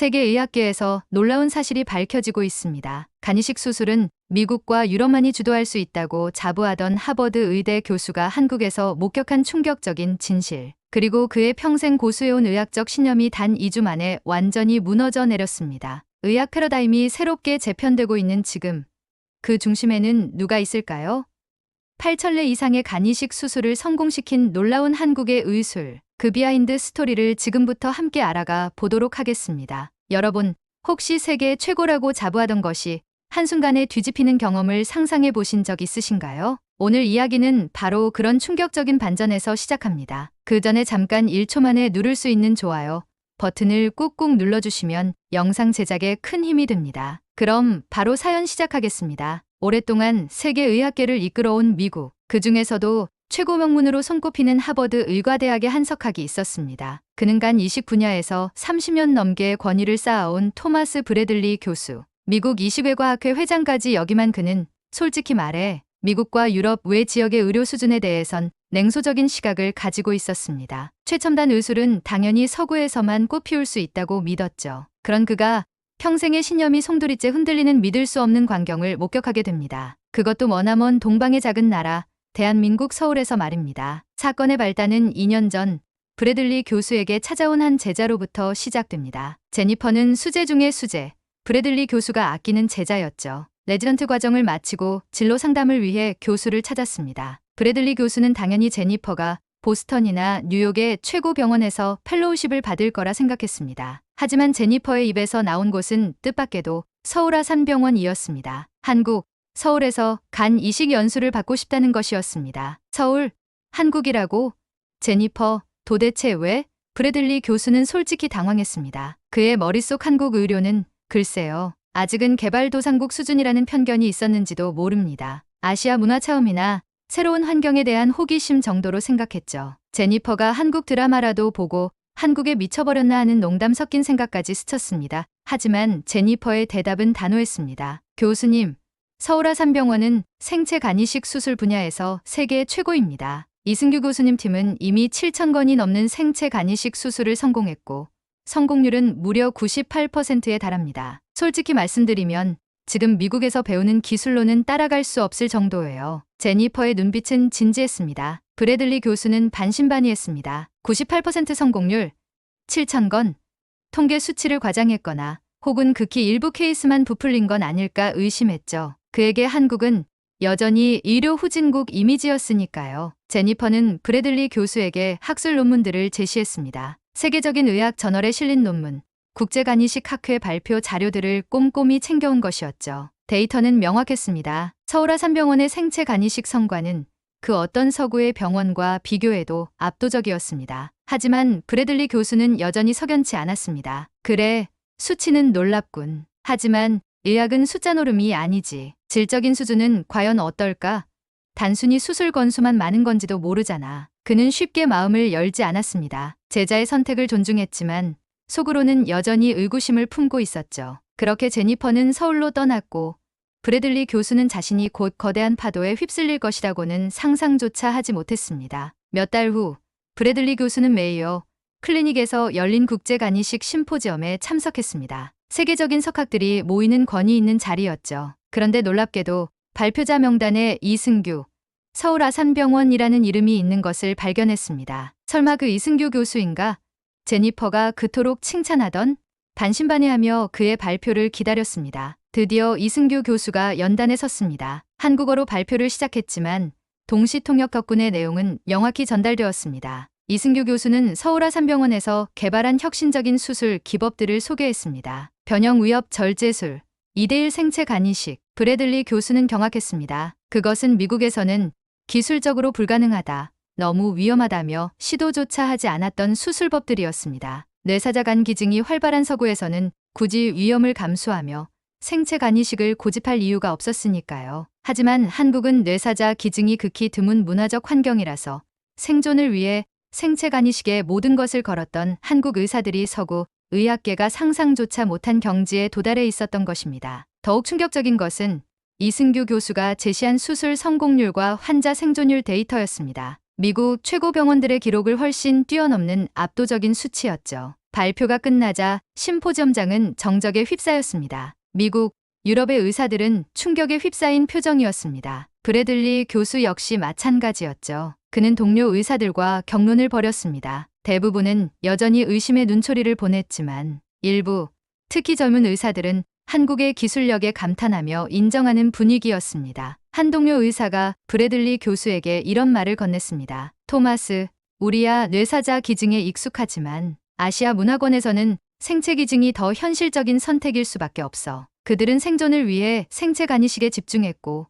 세계 의학계에서 놀라운 사실이 밝혀지고 있습니다. 간이식 수술은 미국과 유럽만이 주도할 수 있다고 자부하던 하버드 의대 교수가 한국에서 목격한 충격적인 진실. 그리고 그의 평생 고수해온 의학적 신념이 단 2주 만에 완전히 무너져 내렸습니다. 의학 패러다임이 새롭게 재편되고 있는 지금 그 중심에는 누가 있을까요? 8천례 이상의 간이식 수술을 성공시킨 놀라운 한국의 의술. 그 비하인드 스토리를 지금부터 함께 알아가 보도록 하겠습니다. 여러분, 혹시 세계 최고라고 자부하던 것이 한순간에 뒤집히는 경험을 상상해 보신 적 있으신가요? 오늘 이야기는 바로 그런 충격적인 반전에서 시작합니다. 그 전에 잠깐 1초 만에 누를 수 있는 좋아요 버튼을 꾹꾹 눌러주시면 영상 제작에 큰 힘이 됩니다. 그럼 바로 사연 시작하겠습니다. 오랫동안 세계 의학계를 이끌어온 미국, 그 중에서도 최고 명문으로 손꼽히는 하버드 의과대학의 한석학이 있었습니다. 그는 간 이식 분야에서 30년 넘게 권위를 쌓아온 토마스 브래들리 교수. 미국 이식외과학회 회장까지 역임한 그는 솔직히 말해 미국과 유럽 외 지역의 의료 수준에 대해선 냉소적인 시각을 가지고 있었습니다. 최첨단 의술은 당연히 서구에서만 꽃피울 수 있다고 믿었죠. 그런 그가 평생의 신념이 송두리째 흔들리는 믿을 수 없는 광경을 목격하게 됩니다. 그것도 머나먼 동방의 작은 나라 대한민국 서울에서 말입니다. 사건의 발단은 2년 전 브래들리 교수에게 찾아온 한 제자로부터 시작됩니다. 제니퍼는 수제 중의 수제, 브래들리 교수가 아끼는 제자였죠. 레지던트 과정을 마치고 진로 상담을 위해 교수를 찾았습니다. 브래들리 교수는 당연히 제니퍼가 보스턴이나 뉴욕의 최고 병원에서 펠로우십을 받을 거라 생각했습니다. 하지만 제니퍼의 입에서 나온 곳은 뜻밖에도 서울 아 산병원이었습니다. 한국, 서울에서 간 이식 연수를 받고 싶다는 것이었습니다. 서울, 한국이라고? 제니퍼, 도대체 왜? 브래들리 교수는 솔직히 당황했습니다. 그의 머릿속 한국 의료는 글쎄요. 아직은 개발도상국 수준이라는 편견이 있었는지도 모릅니다. 아시아 문화 차음이나 새로운 환경에 대한 호기심 정도로 생각했죠. 제니퍼가 한국 드라마라도 보고 한국에 미쳐버렸나 하는 농담 섞인 생각까지 스쳤습니다. 하지만 제니퍼의 대답은 단호했습니다. 교수님, 서울아산병원은 생체 간이식 수술 분야에서 세계 최고입니다. 이승규 교수님 팀은 이미 7천 건이 넘는 생체 간이식 수술을 성공했고 성공률은 무려 98%에 달합니다. 솔직히 말씀드리면 지금 미국에서 배우는 기술로는 따라갈 수 없을 정도예요. 제니퍼의 눈빛은 진지했습니다. 브래들리 교수는 반신반의했습니다. 98% 성공률, 7,000건, 통계 수치를 과장했거나 혹은 극히 일부 케이스만 부풀린 건 아닐까 의심했죠. 그에게 한국은 여전히 의료 후진국 이미지였으니까요. 제니퍼는 브래들리 교수에게 학술 논문들을 제시했습니다. 세계적인 의학 저널에 실린 논문, 국제간이식 학회 발표 자료들을 꼼꼼히 챙겨온 것이었죠. 데이터는 명확했습니다. 서울아 산병원의 생체 간이식 성과는 그 어떤 서구의 병원과 비교해도 압도적이었습니다. 하지만 브래들리 교수는 여전히 석연치 않았습니다. 그래, 수치는 놀랍군. 하지만 의학은 숫자 노름이 아니지. 질적인 수준은 과연 어떨까? 단순히 수술 건수만 많은 건지도 모르잖아. 그는 쉽게 마음을 열지 않았습니다. 제자의 선택을 존중했지만 속으로는 여전히 의구심을 품고 있었죠. 그렇게 제니퍼는 서울로 떠났고 브래들리 교수는 자신이 곧 거대한 파도에 휩쓸릴 것이라고는 상상조차 하지 못했습니다. 몇 달 후 브래들리 교수는 메이어 클리닉에서 열린 국제 간이식 심포지엄에 참석했습니다. 세계적인 석학들이 모이는 권위 있는 자리였죠. 그런데 놀랍게도 발표자 명단에 이승규, 서울 아산병원이라는 이름이 있는 것을 발견했습니다. 설마 그 이승규 교수인가? 제니퍼가 그토록 칭찬하던 반신반의하며 그의 발표를 기다렸습니다. 드디어 이승규 교수가 연단에 섰습니다. 한국어로 발표를 시작했지만 동시 통역 덕분에 내용은 명확히 전달되었습니다. 이승규 교수는 서울아산병원에서 개발한 혁신적인 수술 기법들을 소개했습니다. 변형 위협 절제술, 2대1 생체 간이식, 브래들리 교수는 경악했습니다. 그것은 미국에서는 기술적으로 불가능하다, 너무 위험하다며 시도조차 하지 않았던 수술법들이었습니다. 뇌사자 간 기증이 활발한 서구에서는 굳이 위험을 감수하며 생체 간이식을 고집할 이유가 없었으니까요. 하지만 한국은 뇌사자 기증이 극히 드문 문화적 환경이라서 생존을 위해 생체 간이식에 모든 것을 걸었던 한국 의사들이 서구 의학계가 상상조차 못한 경지에 도달해 있었던 것입니다. 더욱 충격적인 것은 이승규 교수가 제시한 수술 성공률과 환자 생존율 데이터였습니다. 미국 최고 병원들의 기록을 훨씬 뛰어넘는 압도적인 수치였죠. 발표가 끝나자 심포지엄장은 정적에 휩싸였습니다. 미국, 유럽의 의사들은 충격에 휩싸인 표정이었습니다. 브래들리 교수 역시 마찬가지였죠. 그는 동료 의사들과 경론을 벌였습니다. 대부분은 여전히 의심의 눈초리를 보냈지만 일부, 특히 젊은 의사들은 한국의 기술력에 감탄하며 인정하는 분위기였습니다. 한 동료 의사가 브래들리 교수에게 이런 말을 건넸습니다. 토마스, 우리야 뇌사자 기증에 익숙하지만 아시아 문화권에서는 생체 기증이 더 현실적인 선택일 수밖에 없어. 그들은 생존을 위해 생체 간이식에 집중했고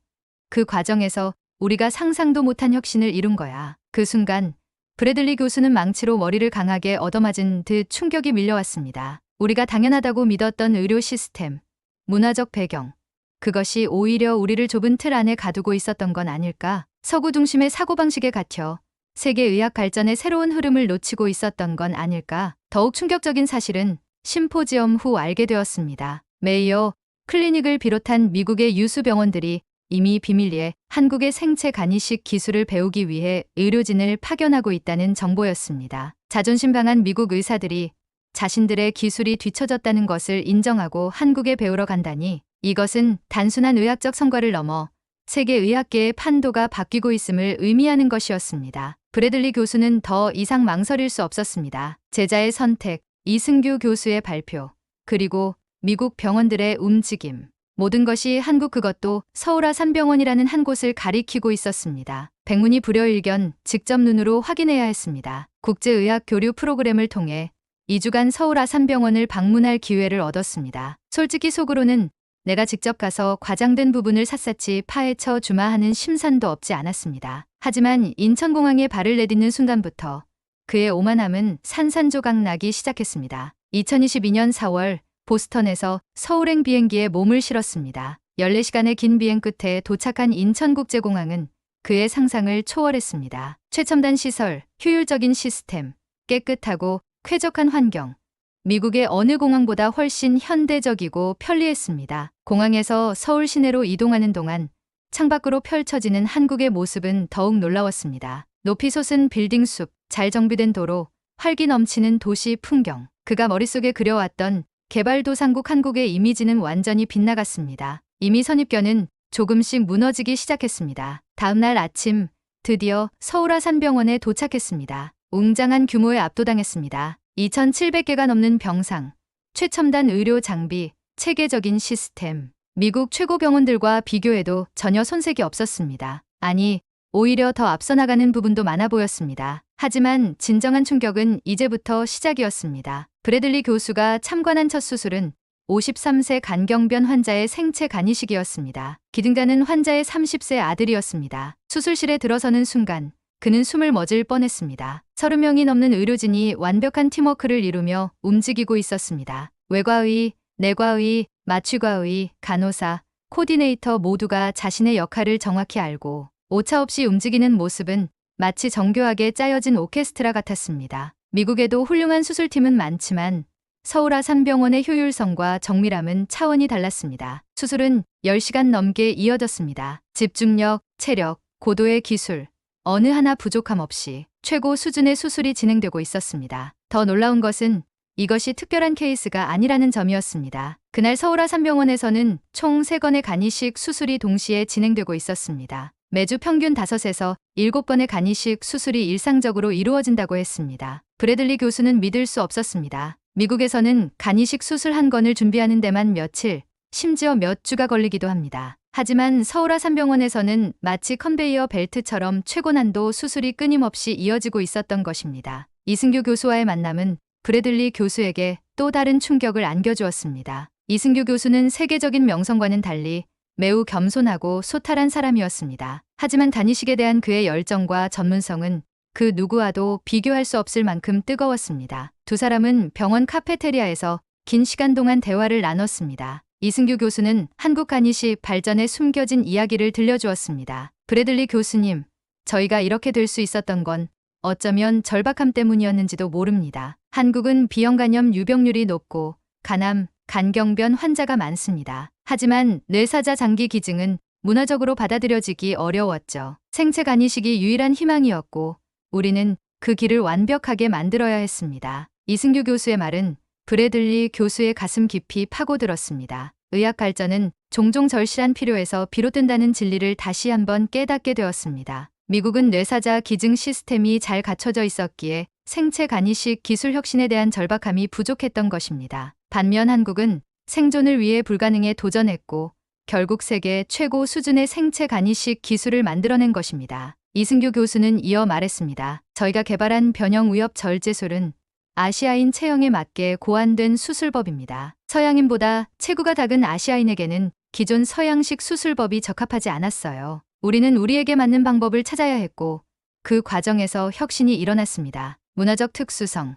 그 과정에서 우리가 상상도 못한 혁신을 이룬 거야. 그 순간 브래들리 교수는 망치로 머리를 강하게 얻어맞은 듯 충격이 밀려왔습니다. 우리가 당연하다고 믿었던 의료 시스템, 문화적 배경, 그것이 오히려 우리를 좁은 틀 안에 가두고 있었던 건 아닐까? 서구 중심의 사고방식에 갇혀 세계 의학 발전의 새로운 흐름을 놓치고 있었던 건 아닐까? 더욱 충격적인 사실은 심포지엄 후 알게 되었습니다. 메이어, 클리닉을 비롯한 미국의 유수 병원들이 이미 비밀리에 한국의 생체 간이식 기술을 배우기 위해 의료진을 파견하고 있다는 정보였습니다. 자존심 강한 미국 의사들이 자신들의 기술이 뒤처졌다는 것을 인정하고 한국에 배우러 간다니 이것은 단순한 의학적 성과를 넘어 세계 의학계의 판도가 바뀌고 있음을 의미하는 것이었습니다. 브래들리 교수는 더 이상 망설일 수 없었습니다. 제자의 선택, 이승규 교수의 발표, 그리고 미국 병원들의 움직임. 모든 것이 한국 그것도 서울 아 산병원이라는 한 곳을 가리키고 있었습니다. 백문이 불여일견 직접 눈으로 확인해야 했습니다. 국제의학 교류 프로그램을 통해 2주간 서울 아 산병원을 방문할 기회를 얻었습니다. 솔직히 속으로는 내가 직접 가서 과장된 부분을 샅샅이 파헤쳐 주마 하는 심산도 없지 않았습니다. 하지만 인천공항에 발을 내딛는 순간부터 그의 오만함은 산산조각 나기 시작했습니다. 2022년 4월 보스턴에서 서울행 비행기에 몸을 실었습니다. 14시간의 긴 비행 끝에 도착한 인천국제공항은 그의 상상을 초월했습니다. 최첨단 시설, 효율적인 시스템, 깨끗하고 쾌적한 환경, 미국의 어느 공항보다 훨씬 현대적이고 편리했습니다. 공항에서 서울 시내로 이동하는 동안 창밖으로 펼쳐지는 한국의 모습은 더욱 놀라웠습니다. 높이 솟은 빌딩 숲, 잘 정비된 도로, 활기 넘치는 도시 풍경. 그가 머릿속에 그려왔던 개발도상국 한국의 이미지는 완전히 빗나갔습니다. 이미 선입견은 조금씩 무너지기 시작했습니다. 다음날 아침 드디어 서울 아산병원에 도착했습니다. 웅장한 규모에 압도당했습니다. 2,700개가 넘는 병상, 최첨단 의료 장비, 체계적인 시스템. 미국 최고 병원들과 비교해도 전혀 손색이 없었습니다. 아니, 오히려 더 앞서 나가는 부분도 많아 보였습니다. 하지만 진정한 충격은 이제부터 시작이었습니다. 브래들리 교수가 참관한 첫 수술은 53세 간경변 환자의 생체 간 이식이었습니다. 기증자는 환자의 30세 아들이었습니다. 수술실에 들어서는 순간 그는 숨을 멎을 뻔했습니다. 30명이 넘는 의료진이 완벽한 팀워크를 이루며 움직이고 있었습니다. 외과의, 내과의, 마취과의, 간호사, 코디네이터 모두가 자신의 역할을 정확히 알고 오차 없이 움직이는 모습은 마치 정교하게 짜여진 오케스트라 같았습니다. 미국에도 훌륭한 수술팀은 많지만 서울 아 산병원의 효율성과 정밀함은 차원이 달랐습니다. 수술은 10시간 넘게 이어졌습니다. 집중력, 체력, 고도의 기술, 어느 하나 부족함 없이 최고 수준의 수술이 진행되고 있었습니다. 더 놀라운 것은 이것이 특별한 케이스가 아니라는 점이었습니다. 그날 서울 아 산병원에서는 총 3건의 간이식 수술이 동시에 진행되고 있었습니다. 매주 평균 5에서 7번의 간이식 수술이 일상적으로 이루어진다고 했습니다. 브래들리 교수는 믿을 수 없었습니다. 미국에서는 간이식 수술 한 건을 준비하는 데만 며칠, 심지어 몇 주가 걸리기도 합니다. 하지만 서울 아산병원에서는 마치 컨베이어 벨트처럼 최고난도 수술이 끊임없이 이어지고 있었던 것입니다. 이승규 교수와의 만남은 브래들리 교수에게 또 다른 충격을 안겨주었습니다. 이승규 교수는 세계적인 명성과는 달리 매우 겸손하고 소탈한 사람이었습니다. 하지만 단이식에 대한 그의 열정과 전문성은 그 누구와도 비교할 수 없을 만큼 뜨거웠습니다. 두 사람은 병원 카페테리아에서 긴 시간 동안 대화를 나눴습니다. 이승규 교수는 한국 간이식 발전에 숨겨진 이야기를 들려주었습니다. 브래들리 교수님, 저희가 이렇게 될 수 있었던 건 어쩌면 절박함 때문이었는지도 모릅니다. 한국은 비형 간염 유병률이 높고 간암, 간경변 환자가 많습니다. 하지만 뇌사자 장기 기증은 문화적으로 받아들여지기 어려웠죠. 생체 간이식이 유일한 희망이었고 우리는 그 길을 완벽하게 만들어야 했습니다. 이승규 교수의 말은 브래들리 교수의 가슴 깊이 파고들었습니다. 의학 발전은 종종 절실한 필요에서 비롯된다는 진리를 다시 한번 깨닫게 되었습니다. 미국은 뇌사자 기증 시스템이 잘 갖춰져 있었기에 생체 간이식 기술 혁신에 대한 절박함이 부족했던 것입니다. 반면 한국은 생존을 위해 불가능에 도전했고 결국 세계 최고 수준의 생체 간이식 기술을 만들어낸 것입니다. 이승규 교수는 이어 말했습니다. 저희가 개발한 변형 위협 절제술은 아시아인 체형에 맞게 고안된 수술법입니다. 서양인보다 체구가 작은 아시아인에게는 기존 서양식 수술법이 적합하지 않았어요. 우리는 우리에게 맞는 방법을 찾아야 했고 그 과정에서 혁신이 일어났습니다. 문화적 특수성,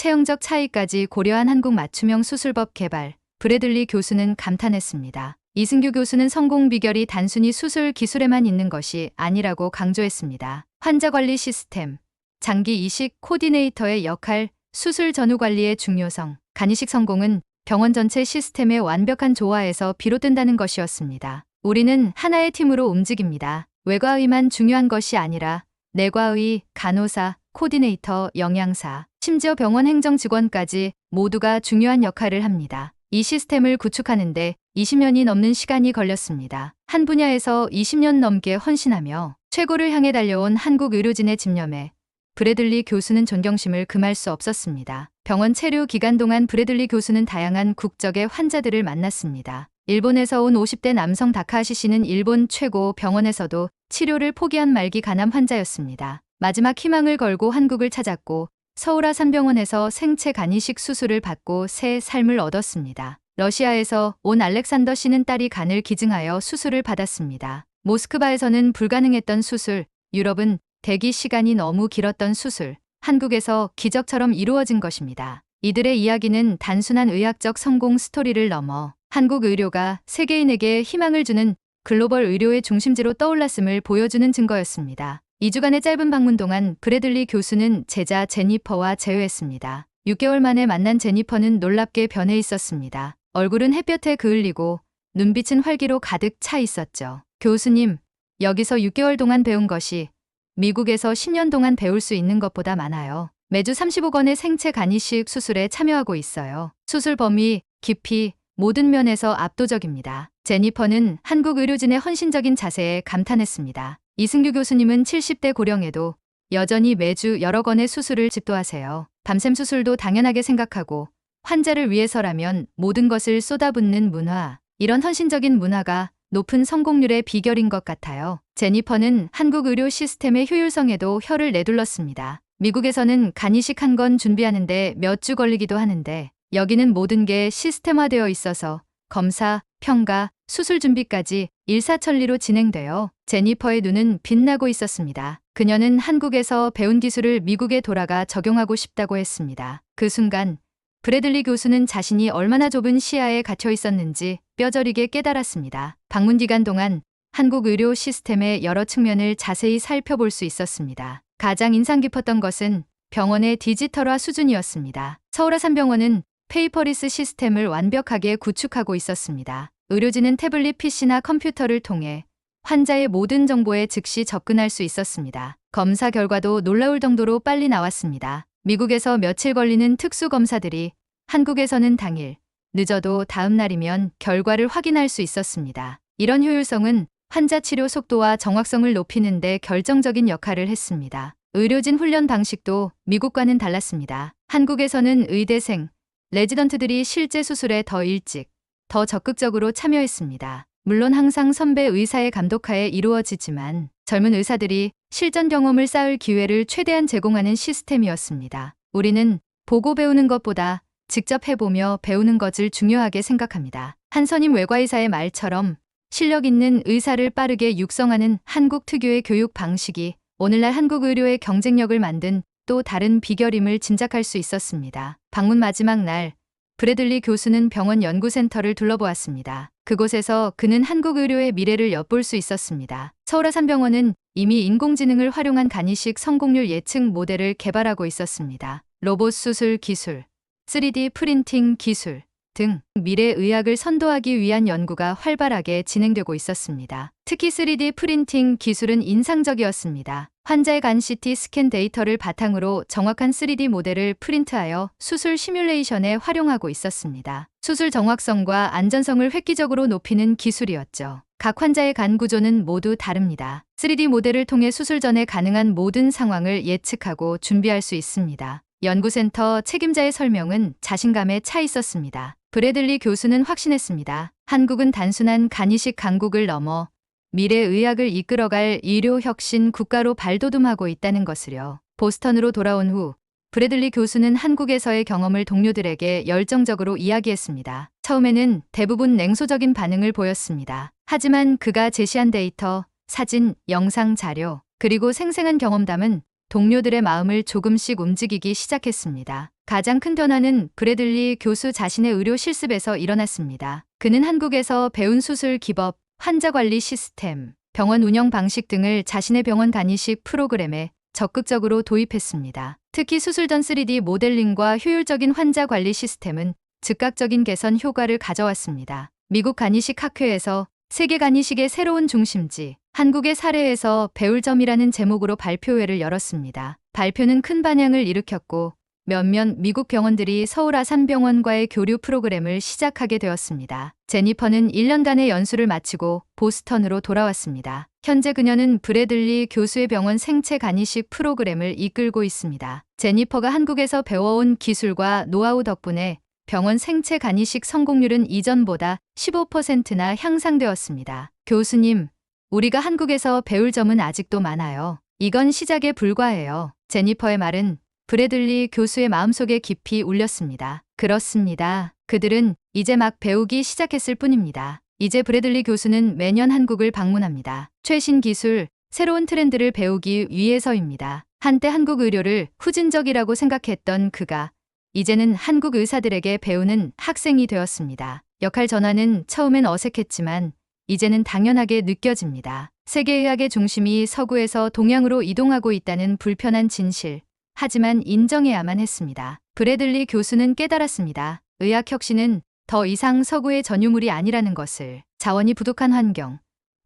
체형적 차이까지 고려한 한국 맞춤형 수술법 개발, 브래들리 교수는 감탄했습니다. 이승규 교수는 성공 비결이 단순히 수술 기술에만 있는 것이 아니라고 강조했습니다. 환자 관리 시스템, 장기 이식 코디네이터의 역할, 수술 전후 관리의 중요성, 간이식 성공은 병원 전체 시스템의 완벽한 조화에서 비롯된다는 것이었습니다. 우리는 하나의 팀으로 움직입니다. 외과의만 중요한 것이 아니라 내과의, 간호사, 코디네이터, 영양사, 심지어 병원 행정 직원까지 모두가 중요한 역할을 합니다. 이 시스템을 구축하는데 20년이 넘는 시간이 걸렸습니다. 한 분야에서 20년 넘게 헌신하며 최고를 향해 달려온 한국 의료진의 집념에 브래들리 교수는 존경심을 금할 수 없었습니다. 병원 체류 기간 동안 브래들리 교수는 다양한 국적의 환자들을 만났습니다. 일본에서 온 50대 남성 다카하시 씨는 일본 최고 병원에서도 치료를 포기한 말기 간암 환자였습니다. 마지막 희망을 걸고 한국을 찾았고 서울 아산병원에서 생체 간이식 수술을 받고 새 삶을 얻었습니다. 러시아에서 온 알렉산더 씨는 딸이 간을 기증하여 수술을 받았습니다. 모스크바에서는 불가능했던 수술, 유럽은 대기 시간이 너무 길었던 수술, 한국에서 기적처럼 이루어진 것입니다. 이들의 이야기는 단순한 의학적 성공 스토리를 넘어 한국 의료가 세계인에게 희망을 주는 글로벌 의료의 중심지로 떠올랐음을 보여주는 증거였습니다. 2주간의 짧은 방문 동안 브래들리 교수는 제자 제니퍼와 재회했습니다. 6개월 만에 만난 제니퍼는 놀랍게 변해 있었습니다. 얼굴은 햇볕에 그을리고 눈빛은 활기로 가득 차 있었죠. 교수님, 여기서 6개월 동안 배운 것이 미국에서 10년 동안 배울 수 있는 것보다 많아요. 매주 35건의 생체 간이식 수술에 참여하고 있어요. 수술 범위, 깊이, 모든 면에서 압도적입니다. 제니퍼는 한국 의료진의 헌신적인 자세에 감탄했습니다. 이승규 교수님은 70대 고령에도 여전히 매주 여러 건의 수술을 집도하세요. 밤샘 수술도 당연하게 생각하고 환자를 위해서라면 모든 것을 쏟아붓는 문화. 이런 헌신적인 문화가 높은 성공률의 비결인 것 같아요. 제니퍼는 한국 의료 시스템의 효율성에도 혀를 내둘렀습니다. 미국에서는 간이식 한 건 준비하는데 몇 주 걸리기도 하는데 여기는 모든 게 시스템화되어 있어서 검사, 평가, 수술 준비까지 일사천리로 진행되어 제니퍼의 눈은 빛나고 있었습니다. 그녀는 한국에서 배운 기술을 미국에 돌아가 적용하고 싶다고 했습니다. 그 순간 브래들리 교수는 자신이 얼마나 좁은 시야에 갇혀 있었는지 뼈저리게 깨달았습니다. 방문 기간 동안 한국 의료 시스템의 여러 측면을 자세히 살펴볼 수 있었습니다. 가장 인상 깊었던 것은 병원의 디지털화 수준이었습니다. 서울아산병원은 페이퍼리스 시스템을 완벽하게 구축하고 있었습니다. 의료진은 태블릿 PC나 컴퓨터를 통해 환자의 모든 정보에 즉시 접근할 수 있었습니다. 검사 결과도 놀라울 정도로 빨리 나왔습니다. 미국에서 며칠 걸리는 특수 검사들이 한국에서는 당일, 늦어도 다음 날이면 결과를 확인할 수 있었습니다. 이런 효율성은 환자 치료 속도와 정확성을 높이는 데 결정적인 역할을 했습니다. 의료진 훈련 방식도 미국과는 달랐습니다. 한국에서는 의대생, 레지던트들이 실제 수술에 더 일찍, 더 적극적으로 참여했습니다. 물론 항상 선배 의사의 감독하에 이루어지지만 젊은 의사들이 실전 경험을 쌓을 기회를 최대한 제공하는 시스템이었습니다. 우리는 보고 배우는 것보다 직접 해보며 배우는 것을 중요하게 생각합니다. 한 선임 외과의사의 말처럼 실력 있는 의사를 빠르게 육성하는 한국 특유의 교육 방식이 오늘날 한국 의료의 경쟁력을 만든 또 다른 비결임을 짐작할 수 있었습니다. 방문 마지막 날 브래들리 교수는 병원 연구센터를 둘러보았습니다. 그곳에서 그는 한국 의료의 미래를 엿볼 수 있었습니다. 서울아산병원은 이미 인공지능을 활용한 간이식 성공률 예측 모델을 개발하고 있었습니다. 로봇 수술 기술, 3D 프린팅 기술 등 미래 의학을 선도하기 위한 연구가 활발하게 진행되고 있었습니다. 특히 3D 프린팅 기술은 인상적이었습니다. 환자의 간 CT 스캔 데이터를 바탕으로 정확한 3D 모델을 프린트하여 수술 시뮬레이션에 활용하고 있었습니다. 수술 정확성과 안전성을 획기적으로 높이는 기술이었죠. 각 환자의 간 구조는 모두 다릅니다. 3D 모델을 통해 수술 전에 가능한 모든 상황을 예측하고 준비할 수 있습니다. 연구센터 책임자의 설명은 자신감에 차 있었습니다. 브래들리 교수는 확신했습니다. 한국은 단순한 간이식 강국을 넘어 미래 의학을 이끌어갈 의료 혁신 국가로 발돋움하고 있다는 것을요. 보스턴으로 돌아온 후 브래들리 교수는 한국에서의 경험을 동료들에게 열정적으로 이야기했습니다. 처음에는 대부분 냉소적인 반응을 보였습니다. 하지만 그가 제시한 데이터, 사진, 영상 자료, 그리고 생생한 경험담은 동료들의 마음을 조금씩 움직이기 시작했습니다. 가장 큰 변화는 브래들리 교수 자신의 의료 실습에서 일어났습니다. 그는 한국에서 배운 수술 기법, 환자 관리 시스템, 병원 운영 방식 등을 자신의 병원 간이식 프로그램에 적극적으로 도입했습니다. 특히 수술 전 3D 모델링과 효율적인 환자 관리 시스템은 즉각적인 개선 효과를 가져왔습니다. 미국 간이식 학회에서 세계 간이식의 새로운 중심지, 한국의 사례에서 배울 점이라는 제목으로 발표회를 열었습니다. 발표는 큰 반향을 일으켰고 몇몇 미국 병원들이 서울 아산병원과의 교류 프로그램을 시작하게 되었습니다. 제니퍼는 1년간의 연수를 마치고 보스턴으로 돌아왔습니다. 현재 그녀는 브래들리 교수의 병원 생체 간이식 프로그램을 이끌고 있습니다. 제니퍼가 한국에서 배워온 기술과 노하우 덕분에 병원 생체 간이식 성공률은 이전보다 15%나 향상되었습니다. 교수님, 우리가 한국에서 배울 점은 아직도 많아요. 이건 시작에 불과해요. 제니퍼의 말은 브래들리 교수의 마음속에 깊이 울렸습니다. 그렇습니다. 그들은 이제 막 배우기 시작했을 뿐입니다. 이제 브래들리 교수는 매년 한국을 방문합니다. 최신 기술, 새로운 트렌드를 배우기 위해서입니다. 한때 한국 의료를 후진적이라고 생각했던 그가 이제는 한국 의사들에게 배우는 학생이 되었습니다. 역할 전환은 처음엔 어색했지만 이제는 당연하게 느껴집니다. 세계의학의 중심이 서구에서 동양으로 이동하고 있다는 불편한 진실. 하지만 인정해야만 했습니다. 브래들리 교수는 깨달았습니다. 의학 혁신은 더 이상 서구의 전유물이 아니라는 것을 자원이 부족한 환경,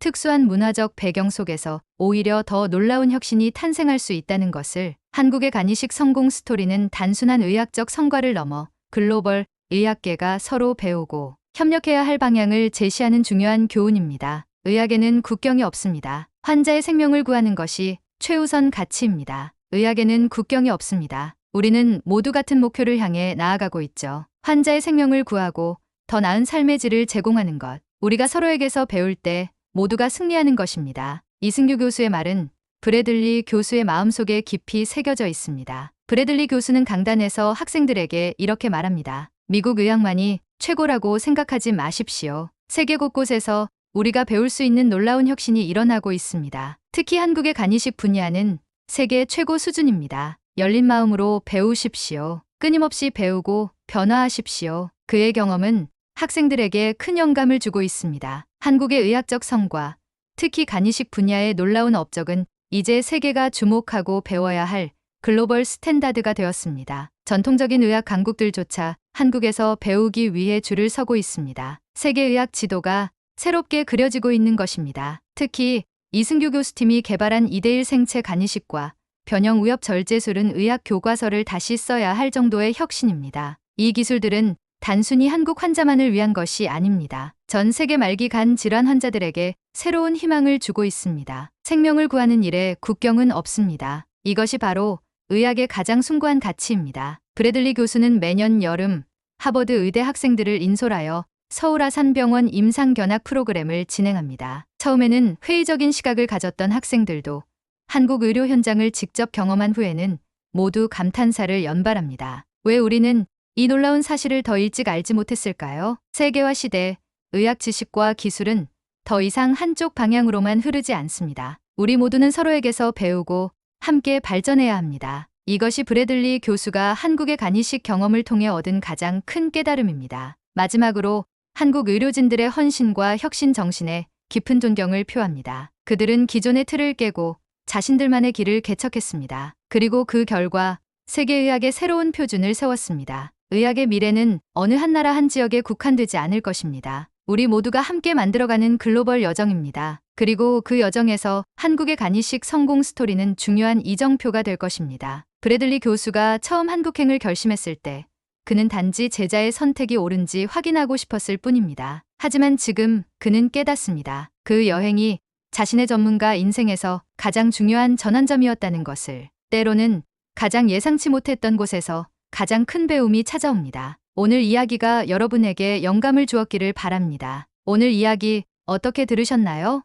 특수한 문화적 배경 속에서 오히려 더 놀라운 혁신이 탄생할 수 있다는 것을 한국의 간이식 성공 스토리는 단순한 의학적 성과를 넘어 글로벌 의학계가 서로 배우고 협력해야 할 방향을 제시하는 중요한 교훈입니다. 의학에는 국경이 없습니다. 환자의 생명을 구하는 것이 최우선 가치입니다. 의학에는 국경이 없습니다. 우리는 모두 같은 목표를 향해 나아가고 있죠. 환자의 생명을 구하고 더 나은 삶의 질을 제공하는 것. 우리가 서로에게서 배울 때 모두가 승리하는 것입니다. 이승규 교수의 말은 브래들리 교수의 마음속에 깊이 새겨져 있습니다. 브래들리 교수는 강단에서 학생들에게 이렇게 말합니다. 미국 의학만이 최고라고 생각하지 마십시오. 세계 곳곳에서 우리가 배울 수 있는 놀라운 혁신이 일어나고 있습니다. 특히 한국의 간이식 분야는 세계 최고 수준입니다. 열린 마음으로 배우십시오. 끊임없이 배우고 변화하십시오. 그의 경험은 학생들에게 큰 영감을 주고 있습니다. 한국의 의학적 성과, 특히 간이식 분야의 놀라운 업적은 이제 세계가 주목하고 배워야 할 글로벌 스탠다드가 되었습니다. 전통적인 의학 강국들조차 한국에서 배우기 위해 줄을 서고 있습니다. 세계 의학 지도가 새롭게 그려지고 있는 것입니다. 특히 이승규 교수팀이 개발한 2대1 생체 간이식과 변형 우엽 절제술은 의학 교과서를 다시 써야 할 정도의 혁신입니다. 이 기술들은 단순히 한국 환자만을 위한 것이 아닙니다. 전 세계 말기 간 질환 환자들에게 새로운 희망을 주고 있습니다. 생명을 구하는 일에 국경은 없습니다. 이것이 바로 의학의 가장 숭고한 가치입니다. 브래들리 교수는 매년 여름 하버드 의대 학생들을 인솔하여 서울 아산병원 임상견학 프로그램을 진행합니다. 처음에는 회의적인 시각을 가졌던 학생들도 한국 의료 현장을 직접 경험한 후에는 모두 감탄사를 연발합니다. 왜 우리는 이 놀라운 사실을 더 일찍 알지 못했을까요? 세계화 시대, 의학 지식과 기술은 더 이상 한쪽 방향으로만 흐르지 않습니다. 우리 모두는 서로에게서 배우고 함께 발전해야 합니다. 이것이 브래들리 교수가 한국의 간이식 경험을 통해 얻은 가장 큰 깨달음입니다. 마지막으로 한국 의료진들의 헌신과 혁신 정신에 깊은 존경을 표합니다. 그들은 기존의 틀을 깨고 자신들만의 길을 개척했습니다. 그리고 그 결과 세계의학의 새로운 표준을 세웠습니다. 의학의 미래는 어느 한 나라 한 지역에 국한되지 않을 것입니다. 우리 모두가 함께 만들어가는 글로벌 여정입니다. 그리고 그 여정에서 한국의 간이식 성공 스토리는 중요한 이정표가 될 것입니다. 브래들리 교수가 처음 한국행을 결심했을 때 그는 단지 제자의 선택이 옳은지 확인하고 싶었을 뿐입니다. 하지만 지금 그는 깨닫습니다. 그 여행이 자신의 전문가 인생에서 가장 중요한 전환점이었다는 것을 때로는 가장 예상치 못했던 곳에서 가장 큰 배움이 찾아옵니다. 오늘 이야기가 여러분에게 영감을 주었기를 바랍니다. 오늘 이야기 어떻게 들으셨나요?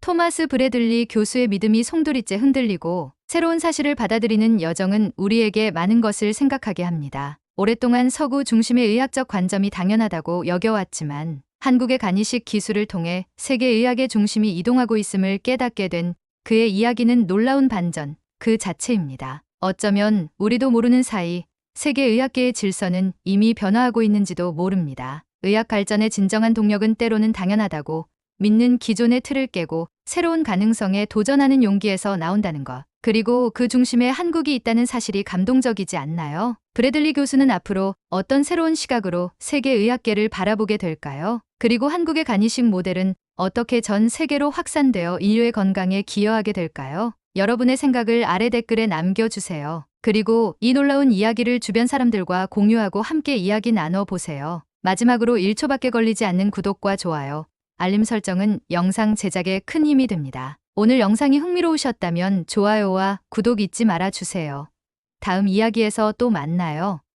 토마스 브래들리 교수의 믿음이 송두리째 흔들리고 새로운 사실을 받아들이는 여정은 우리에게 많은 것을 생각하게 합니다. 오랫동안 서구 중심의 의학적 관점이 당연하다고 여겨왔지만 한국의 간이식 기술을 통해 세계 의학의 중심이 이동하고 있음을 깨닫게 된 그의 이야기는 놀라운 반전 그 자체입니다. 어쩌면 우리도 모르는 사이 세계 의학계의 질서는 이미 변화하고 있는지도 모릅니다. 의학 발전의 진정한 동력은 때로는 당연하다고 믿는 기존의 틀을 깨고 새로운 가능성에 도전하는 용기에서 나온다는 것. 그리고 그 중심에 한국이 있다는 사실이 감동적이지 않나요? 브래들리 교수는 앞으로 어떤 새로운 시각으로 세계 의학계를 바라보게 될까요? 그리고 한국의 간이식 모델은 어떻게 전 세계로 확산되어 인류의 건강에 기여하게 될까요? 여러분의 생각을 아래 댓글에 남겨주세요. 그리고 이 놀라운 이야기를 주변 사람들과 공유하고 함께 이야기 나눠보세요. 마지막으로 1초밖에 걸리지 않는 구독과 좋아요, 알림 설정은 영상 제작에 큰 힘이 됩니다. 오늘 영상이 흥미로우셨다면 좋아요와 구독 잊지 말아 주세요. 다음 이야기에서 또 만나요.